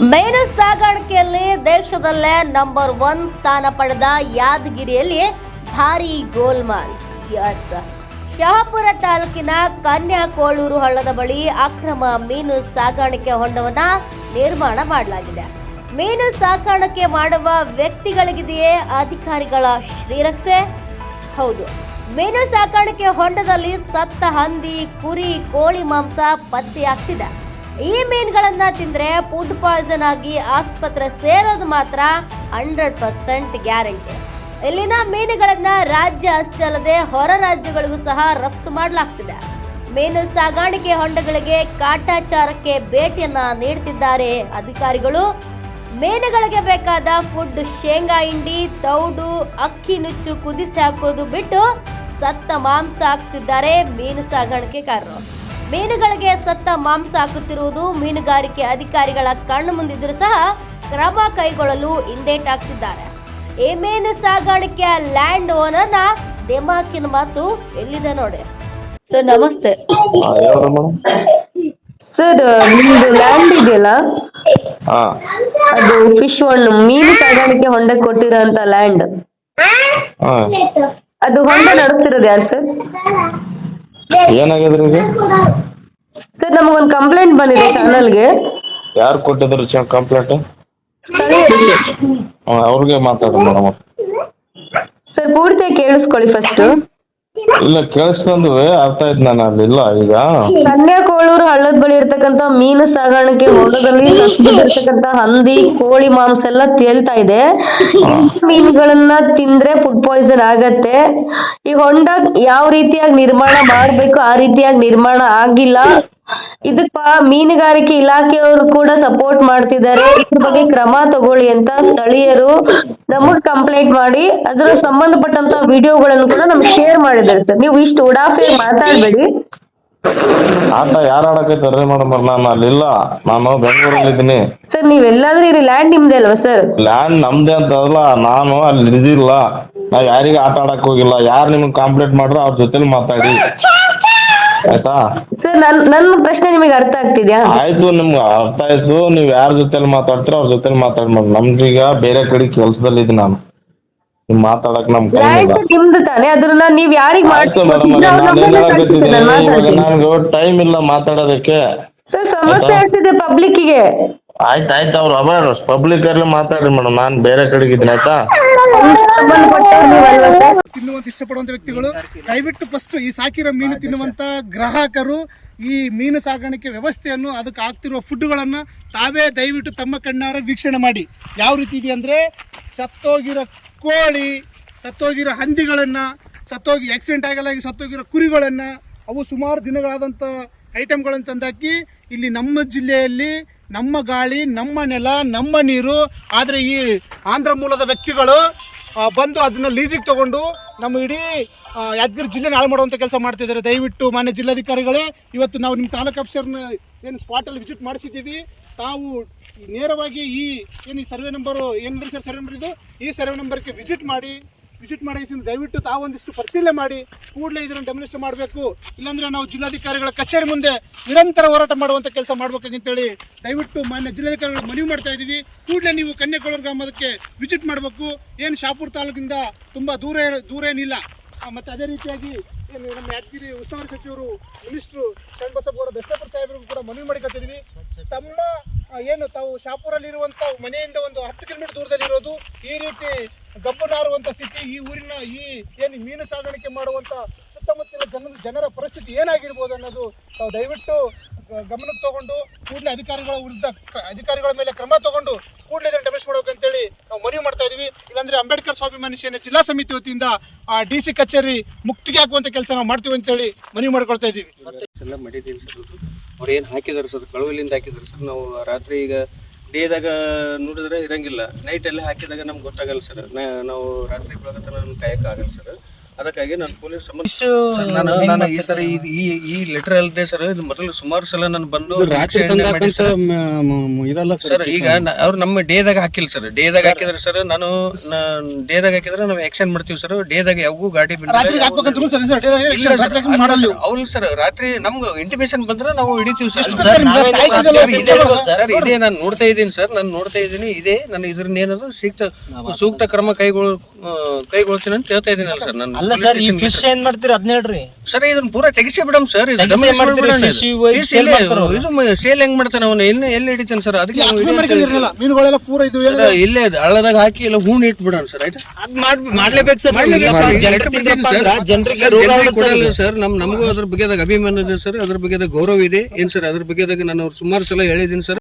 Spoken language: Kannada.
ಮೀನು ಸಾಗಾಣಿಕೆಯಲ್ಲಿ ದೇಶದಲ್ಲೇ ನಂಬರ್ ಒನ್ ಸ್ಥಾನ ಪಡೆದ ಯಾದಗಿರಿಯಲ್ಲಿ ಭಾರಿ ಗೋಲ್ಮಾಲ್. ಎಸ್ ಶಹಾಪುರ ತಾಲೂಕಿನ ಕನ್ಯಾಕೋಳೂರು ಹಳ್ಳದ ಬಳಿ ಅಕ್ರಮ ಮೀನು ಸಾಗಾಣಿಕೆ ಹೊಂಡವನ್ನ ನಿರ್ಮಾಣ ಮಾಡಲಾಗಿದೆ. ಮೀನು ಸಾಕಾಣಿಕೆ ಮಾಡುವ ವ್ಯಕ್ತಿಗಳಿಗಿದೆಯೇ ಅಧಿಕಾರಿಗಳ ಶ್ರೀರಕ್ಷೆ? ಹೌದು. ಮೀನು ಸಾಕಾಣಿಕೆ ಹೊಂಡದಲ್ಲಿ ಸತ್ತ ಹಂದಿ, ಕುರಿ, ಕೋಳಿ ಮಾಂಸ ಪತ್ತೆಯಾಗ್ತಿದೆ. ಈ ಮೀನುಗಳನ್ನ ತಿಂದ್ರೆ ಫುಡ್ ಪಾಯ್ಸನ್ ಆಗಿ ಆಸ್ಪತ್ರೆ ಸೇರೋದು ಮಾತ್ರ ಹಂಡ್ರೆಡ್ ಪರ್ಸೆಂಟ್ ಗ್ಯಾರಂಟಿ. ಇಲ್ಲಿನ ಮೀನುಗಳನ್ನ ರಾಜ್ಯ ಅಷ್ಟೇ ಅಲ್ಲದೆ ಹೊರ ರಾಜ್ಯಗಳಿಗೂ ಸಹ ರಫ್ತು ಮಾಡಲಾಗ್ತಿದೆ. ಮೀನು ಸಾಗಾಣಿಕೆ ಹೊಂಡಗಳಿಗೆ ಕಾಟಾಚಾರಕ್ಕೆ ಭೇಟಿಯನ್ನ ನೀಡುತ್ತಿದ್ದಾರೆ ಅಧಿಕಾರಿಗಳು. ಮೀನುಗಳಿಗೆ ಬೇಕಾದ ಫುಡ್ ಶೇಂಗಾ ಹಿಂಡಿ, ತೌಡು, ಅಕ್ಕಿ ನುಚ್ಚು, ಕುದಿಸಿ ಹಾಕೋದು ಬಿಟ್ಟು ಸತ್ತ ಮಾಂಸ ಹಾಕ್ತಿದ್ದಾರೆ ಮೀನು ಸಾಗಾಣಿಕೆಕಾರರು ಮೀನುಗಳಿಗೆ ಸತ್ತ ಮಾಂಸ ಹಾಕುತ್ತಿರುವುದು ಮೀನುಗಾರಿಕೆ ಅಧಿಕಾರಿಗಳ ಕಣ್ಣು ಮುಂದಿದ್ದರೂ ಸಹ ಕ್ರಮ ಕೈಗೊಳ್ಳಲು ಹಿಂದೇಟಾಗ್ತಿದ್ದಾರೆ ಈ ಮೀನು ಸಾಗಾಣಿಕೆಯ ಲ್ಯಾಂಡ್ ಓನರ್ನ ದಿಮಾಕಿನ ಮಾತು ಎಲ್ಲಿದೆ ನೋಡಿ. ಸರ್ ನಮಸ್ತೆ. ಸರ್ ನಿಮ್ದು ಲ್ಯಾಂಡ್ ಇದೆಯಲ್ಲ? ಹಾಂ. ಅದು ಫಿಶ್ ಒಂದು ಮೀನು ಸಾಗಾಣಿಕೆ ಹೊಂಡಕ್ಕೆ ಕೊಟ್ಟಿರೋ ಲ್ಯಾಂಡ್. ಹಾಂ. ಅದು ಹೊಂಡ ನಡೆಸ್ತಿರೋದು ಯಾರು ಸರ್? ಏನಾಗ್ಯದ್ರಿ ರೀ ಸರ್ ನಮಗೊಂದು ಕಂಪ್ಲೇಂಟ್ ಬಂದಿದೆ ಚಾನಲ್ಗೆ ಯಾರು ಕೊಟ್ಟಿದ್ರು ಚ ಕಂಪ್ಲೇಂಟ್ ಅವ್ರಿಗೆ ಮಾತಾಡ್ರಿ ಮೇಡಮ್ ಸರ್ ಪೂರ್ತಿ ಕೇಳಿಸ್ಕೊಳ್ಳಿ ಫಸ್ಟು ಇಲ್ಲ ಕೇಳಿಸ್ಕೊಂಡು ಅರ್ಥ ಆಯ್ತು ನಾನು ಅಲ್ಲಿಲ್ಲ ಈಗ. ಕನ್ಯಾಕೋಳೂರು ಹಳ್ಳದ ಬಳಿ ಇರ್ತಕ್ಕಂಥ ಮೀನು ಸಾಗಾಣಿಕೆ ಹೊಲದಲ್ಲಿ ಇರ್ತಕ್ಕಂತ ಹಂದಿ ಕೋಳಿ ಮಾಂಸ ಎಲ್ಲ ತೇಳ್ತಾ ಇದೆ. ಮೀನುಗಳನ್ನ ತಿಂದ್ರೆ ಫುಡ್ ಪಾಯ್ಸನ್ ಆಗತ್ತೆ. ಈ ಹೊಂಡ ಯಾವ ರೀತಿಯಾಗಿ ನಿರ್ಮಾಣ ಮಾಡಬೇಕು ಆ ರೀತಿಯಾಗಿ ನಿರ್ಮಾಣ ಆಗಿಲ್ಲ. ಇದಕ್ಕ ಮೀನುಗಾರಿಕೆ ಇಲಾಖೆಯವರು ಕೂಡ ಸಪೋರ್ಟ್ ಮಾಡ್ತಿದ್ದಾರೆ. ಇದ್ರ ಬಗ್ಗೆ ಕ್ರಮ ತಗೊಳ್ಳಿ ಅಂತ ಸ್ಥಳೀಯರು ನಮಗ್ ಕಂಪ್ಲೇಂಟ್ ಮಾಡಿ ಅದರ ಸಂಬಂಧಪಟ್ಟಂತ ವಿಡಿಯೋಗಳನ್ನು ಕೂಡ ನಮ್ಗೆ ಶೇರ್ ಮಾಡಿದ್ದಾರೆ ಸರ್. ನೀವು ಇಷ್ಟು ಉಡಾಫೆ ಮಾತಾಡಬೇಡಿ. ಆಟ ಯಾರು ಆಡಕೈತಾರ್ರಿ ಮೇಡಮ್ ನಾನು ಅಲ್ಲಿಲ್ಲ. ನಾನು ಬೆಂಗಳೂರಲ್ಲಿದ್ದೀನಿ ಸರ್ ನೀವೆಲ್ಲಾದ್ರೂ ಇರಿ ಲ್ಯಾಂಡ್ ನಿಮ್ದೇ ಅಲ್ವಾ ಸರ್? ಲ್ಯಾಂಡ್ ನಮ್ದೇ ಅಂತ ಅಲ್ಲ ನಾನು ಅಲ್ಲಿ ಇದಿಲ್ಲ. ನಾ ಯಾರಿಗೆ ಆಟ ಆಡಕ್ ಹೋಗಿಲ್ಲ. ಯಾರು ನಿಮ್ಗೆ ಕಾಂಪ್ಲೇಂಟ್ ಮಾಡ್ರೋ ಅವ್ರ ಜೊತೆಲಿ ಮಾತಾಡಿ. ಆಯ್ತಾ? ಸರ್ ನನ್ನ ನನ್ನ ಪ್ರಶ್ನೆ ನಿಮಗೆ ಅರ್ಥ ಆಗ್ತಿದ್ಯಾ? ಆಯ್ತು ನಿಮ್ಗೆ ಅರ್ಥ ಆಯ್ತು. ನೀವು ಯಾರ ಜೊತೆಲಿ ಮಾತಾಡ್ತೀರೋ ಅವ್ರ ಜೊತೆಲಿ ಮಾತಾಡಿ ನಮ್ದೀಗ ನಮ್ಗೀಗ ಬೇರೆ ಕಡೆ ಕೆಲಸದಲ್ಲಿದ್ದೀನಿ ನಾನು. ನೀವು ಮಾತಾಡಕ್ ನಮ್ ಕೈ ಇಲ್ಲ. ನಿಮ್ದು ತಾನೇ. ಅದನ್ನ ನೀವ್ ಯಾರಿಗ್ ಆಯ್ತು ಮೇಡಮ್ ಇವಾಗ ನನಗೆ ಟೈಮ್ ಇಲ್ಲ ಮಾತಾಡೋದಕ್ಕೆ. ಸರ್ ಸಮಸ್ಯೆ ಆಗ್ತಿದೆ ಪಬ್ಲಿಕ್ಕಿಗೆ ಆಯ್ತು ಆಯ್ತು ಅವ್ರು ಅವ ಪಬ್ಲಿಕ್ ಅಲ್ಲಿ ಮಾತಾಡ್ರಿ ಮೇಡಮ್ ನಾನು ಬೇರೆ ಕಡೆಗೆ ಇದ್ದೀನಿ ಆಯ್ತಾ? ತಿನ್ನುವಂತ ಇಷ್ಟಪಡುವಂತ ವ್ಯಕ್ತಿಗಳು. ದಯವಿಟ್ಟು ಫಸ್ಟ್ ಈ ಸಾಕಿರೋ ಮೀನು ತಿನ್ನುವಂತ ಗ್ರಾಹಕರು ಈ ಮೀನು ಸಾಗಾಣಿಕೆ ವ್ಯವಸ್ಥೆಯನ್ನು ಅದಕ್ಕೆ ಆಗ್ತಿರುವ ಫುಡ್ಗಳನ್ನು ತಾವೇ ದಯವಿಟ್ಟು ತಮ್ಮ ಕಣ್ಣಾರ ವೀಕ್ಷಣೆ ಮಾಡಿ. ಯಾವ ರೀತಿ ಇದೆ ಅಂದರೆ ಸತ್ತೋಗಿರೋ ಕೋಳಿ, ಸತ್ತೋಗಿರೋ ಹಂದಿಗಳನ್ನು, ಸತ್ತೋಗಿ ಆಕ್ಸಿಡೆಂಟ್ ಆಗಲಾಗಿ ಸತ್ತೋಗಿರೋ ಕುರಿಗಳನ್ನು ಅವು ಸುಮಾರು ದಿನಗಳಾದಂಥ ಐಟಮ್ಗಳನ್ನು ತಂದಾಕಿ ಇಲ್ಲಿ ನಮ್ಮ ಜಿಲ್ಲೆಯಲ್ಲಿ ನಮ್ಮ ಗಾಳಿ, ನಮ್ಮ ನೆಲ, ನಮ್ಮ ನೀರು, ಆದರೆ ಈ ಆಂಧ್ರ ಮೂಲದ ವ್ಯಕ್ತಿಗಳು ಬಂದು ಅದನ್ನ ಲೀಸಿಗೆ ತಗೊಂಡು ನಮ್ಮ ಇಡೀ ಯಾದಗಿರಿ ಜಿಲ್ಲೆ ಹಾಳು ಮಾಡುವಂಥ ಕೆಲಸ ಮಾಡ್ತಿದ್ದಾರೆ. ದಯವಿಟ್ಟು ಮಾನ್ಯ ಜಿಲ್ಲಾಧಿಕಾರಿಗಳೇ, ಇವತ್ತು ನಾವು ನಿಮ್ಮ ತಾಲೂಕು ಆಫೀಸರ್ನ ಏನು ಸ್ಪಾಟಲ್ಲಿ ವಿಸಿಟ್ ಮಾಡಿಸಿದ್ದೀವಿ. ತಾವು ನೇರವಾಗಿ ಈ, ಏನು ಈ ಸರ್ವೆ ನಂಬರು ಏನಂದ್ರೆ ಸರ್ ಸರ್ವೆ ನಂಬರ್ ಇದು? ಈ ಸರ್ವೆ ನಂಬರ್ಗೆ ವಿಸಿಟ್ ಮಾಡಿ ವಿಸಿಟ್ ಮಾಡಿ ದಯವಿಟ್ಟು ತಾವು ಒಂದಿಷ್ಟು ಪರಿಶೀಲನೆ ಮಾಡಿ, ಕೂಡಲೇ ಇದನ್ನು ಡೆಮನಿಸ್ಟ್ ಮಾಡಬೇಕು. ಇಲ್ಲಾಂದ್ರೆ ನಾವು ಜಿಲ್ಲಾಧಿಕಾರಿಗಳ ಕಚೇರಿ ಮುಂದೆ ನಿರಂತರ ಹೋರಾಟ ಮಾಡುವಂಥ ಕೆಲಸ ಮಾಡ್ಬೇಕಾಗಂತೇಳಿ ದಯವಿಟ್ಟು ಮಾನ್ಯ ಜಿಲ್ಲಾಧಿಕಾರಿಗಳು ಮನವಿ ಮಾಡ್ತಾ ಇದ್ದೀವಿ. ಕೂಡಲೇ ನೀವು ಕನ್ಯಾಕೋಳೂರು ಗ್ರಾಮದಕ್ಕೆ ವಿಸಿಟ್ ಮಾಡಬೇಕು. ಏನು ಶಾಪುರ ತಾಲೂಕಿಂದ ತುಂಬ ದೂರ ದೂರ ಏನಿಲ್ಲ. ಮತ್ತು ಅದೇ ರೀತಿಯಾಗಿ ಏನು ನಮ್ಮ ಯಾದಗಿರಿ ಉಸ್ತುವಾರಿ ಸಚಿವರು ಮಿನಿಸ್ಟ್ರು ಶರಣಬಸಪ್ಪಗೌಡ ದಸ್ತಪುರ ಸಾಹೇಬರಿಗೂ ಕೂಡ ಮನವಿ ಮಾಡಿಕೊತಿದ್ವಿ ತಮ್ಮ ಏನು ತಾವು ಶಾಪುರಲ್ಲಿರುವಂಥ ಮನೆಯಿಂದ ಒಂದು ಹತ್ತು ಕಿಲೋಮೀಟರ್ ದೂರದಲ್ಲಿರೋದು ಈ ರೀತಿ ಗಬ್ಬು ಈ ಊರಿನ ಈ ಏನು ಮೀನು ಸಾಗಾಣಿಕೆ ಮಾಡುವಂಥ ಸುತ್ತಮುತ್ತಲಿನ ಜನ ಜನರ ಪರಿಸ್ಥಿತಿ ಏನಾಗಿರ್ಬೋದು ಅನ್ನೋದು ತಾವು ದಯವಿಟ್ಟು ಗಮನಕ್ಕೆ ತಗೊಂಡು ಕೂಡಲೇ ಅಧಿಕಾರಿಗಳ ವಿರುದ್ಧ ಅಧಿಕಾರಿಗಳ ಮೇಲೆ ಕ್ರಮ ತಗೊಂಡು ಕೂಡಲೇ ಇದನ್ನು ಡೆಮನಿಸ್ಟ್ ಮಾಡ್ಬೇಕಂತೇಳಿ ನಾವು ಮನವಿ ಮಾಡ್ತಾ ಇದೀವಿ. ಇಲ್ಲಾಂದ್ರೆ ಅಂಬೇಡ್ಕರ್ ಸ್ವಾಭಿಮಾನಿ ಸೇನೆ ಜಿಲ್ಲಾ ಸಮಿತಿ ವತಿಯಿಂದ ಡಿ ಸಿ ಕಚೇರಿ ಮುಕ್ತಿಗೆ ಹಾಕುವಂತ ಕೆಲಸ ನಾವು ಮಾಡ್ತೀವಿ ಅಂತೇಳಿ ಮನವಿ ಮಾಡ್ಕೊಳ್ತಾ ಎಲ್ಲ ಮಾಡಿದ್ದೀವಿ ಸರ್ ಅವ್ರು. ಏನು ಹಾಕಿದಾರೆ ಸರ್? ಕಳುವಲಿಂದ ಹಾಕಿದ್ದಾರೆ ಸರ್? ನಾವು ರಾತ್ರಿ ಈಗ ಡೇದಾಗ ನೋಡಿದ್ರೆ ಇರಂಗಿಲ್ಲ. ನೈಟೆಲ್ಲ ಹಾಕಿದಾಗ ನಮ್ಗೆ ಗೊತ್ತಾಗಲ್ಲ ಸರ್ ನಾವು ರಾತ್ರಿ ಬೆಳಗತನ ಕಾಯಕ್ಕಾಗಲ್ಲ ಸರ್ ಅದಕ್ಕಾಗಿ ನಾನು ಪೊಲೀಸ್ ಸಂಬಂಧ ನಾನು ನಾನು ಈ ಸರಿ ಈ- ಈ ಲೆಟರ್ ಅಲ್ಲದೆ ಸರ್ ಇದು ಮೊದಲು ಸುಮಾರು ಸಲ ನಾನು ಬಂದು. ಇದಲ್ಲ ಸರ್ ಈಗ ಅವ್ರು ನಮ್ಮ ಡೇದಾಗ ಹಾಕಿಲ್ಲ ಸರ್ ಡೇದಾಗ ಹಾಕಿದ್ರೆ ಸರ್ ನಾನು ಡೇದಾಗ ಹಾಕಿದ್ರೆ ನಾವು ಆಕ್ಷನ್ ಮಾಡ್ತೀವಿ ಸರ್ ಡೇದಾಗ ಯಾವಾಗೂ ಗಾಡಿ ಅವ್ರು ಸರ್ ರಾತ್ರಿ ನಮ್ಗೆ ಇಂಟಿಮೇಶನ್ ಬಂದ್ರೆ ನಾವು ಹಿಡಿತೀವಿ ಸರ್ ಸರ್ ಸರ್, ಇದೇ ನಾನು ನೋಡ್ತಾ ಇದ್ದೀನಿ ಸರ್ ನಾನು ನೋಡ್ತಾ ಇದ್ದೀನಿ. ಇದೇ ನಾನು ಇದ್ರನ್ನ ಏನದು ಸೂಕ್ತ ಸೂಕ್ತ ಕ್ರಮ ಕೈಗೊಳ್ ಕೈಗೊಳ್ತೀನಿ ಅಂತ ಹೇಳ್ತಾ ಇದ್ದೀನಲ್ಲ ಸರ್ ನಾನು ಅಲ್ಲ ಸರ್ ಈ ಫಿಶ್ ಏನ್ ಮಾಡ್ತೀರಿ? ಅದ್ನ ಹೇಳ್ರಿ. ಸರ್ ಇದನ್ನ ಪೂರ ತೆಗಿಸಿ ಬಿಡಮ್ ಸರ್ ಇದು ಬಿಡೋಣ ಸೇಲ್ ಹೆಂಗ್ ಮಾಡ್ತಾನೆ ಅವನು? ಎಲ್ಲಿ ಎಲ್ಲಿ ಹಿಡಿತಾನೆ ಸರ್? ಅದಕ್ಕೆ ಮೀನುಗಳೆಲ್ಲ ಪೂರ ಇದು ಇಲ್ಲೇ ಹಳ್ಳದಾಗ ಹಾಕಿ ಎಲ್ಲ ಹೂಣ್ ಇಟ್ಬಿಡೋಣ ಸರ್ ಆಯ್ತಾ? ಅದ್ ಮಾಡ್ ಮಾಡ್ಲೇಬೇಕು ಸರ್. ಸರ್. ಜನರಿಗೆ ನಮ್ ನಮಗೂ ಅದ್ರ ಬಗ್ಗೆದಾಗ ಅಭಿಮಾನ ಇದೆ ಸರ್ ಅದ್ರ ಬಗ್ಗೆದಾಗ ಗೌರವ ಇದೆ. ಏನ್ ಸರ್ ಅದ್ರ ಬಗ್ಗೆದಾಗ ನಾನು ಅವ್ರು ಸುಮಾರು ಸಲ ಹೇಳಿದ್ದೀನಿ ಸರ್.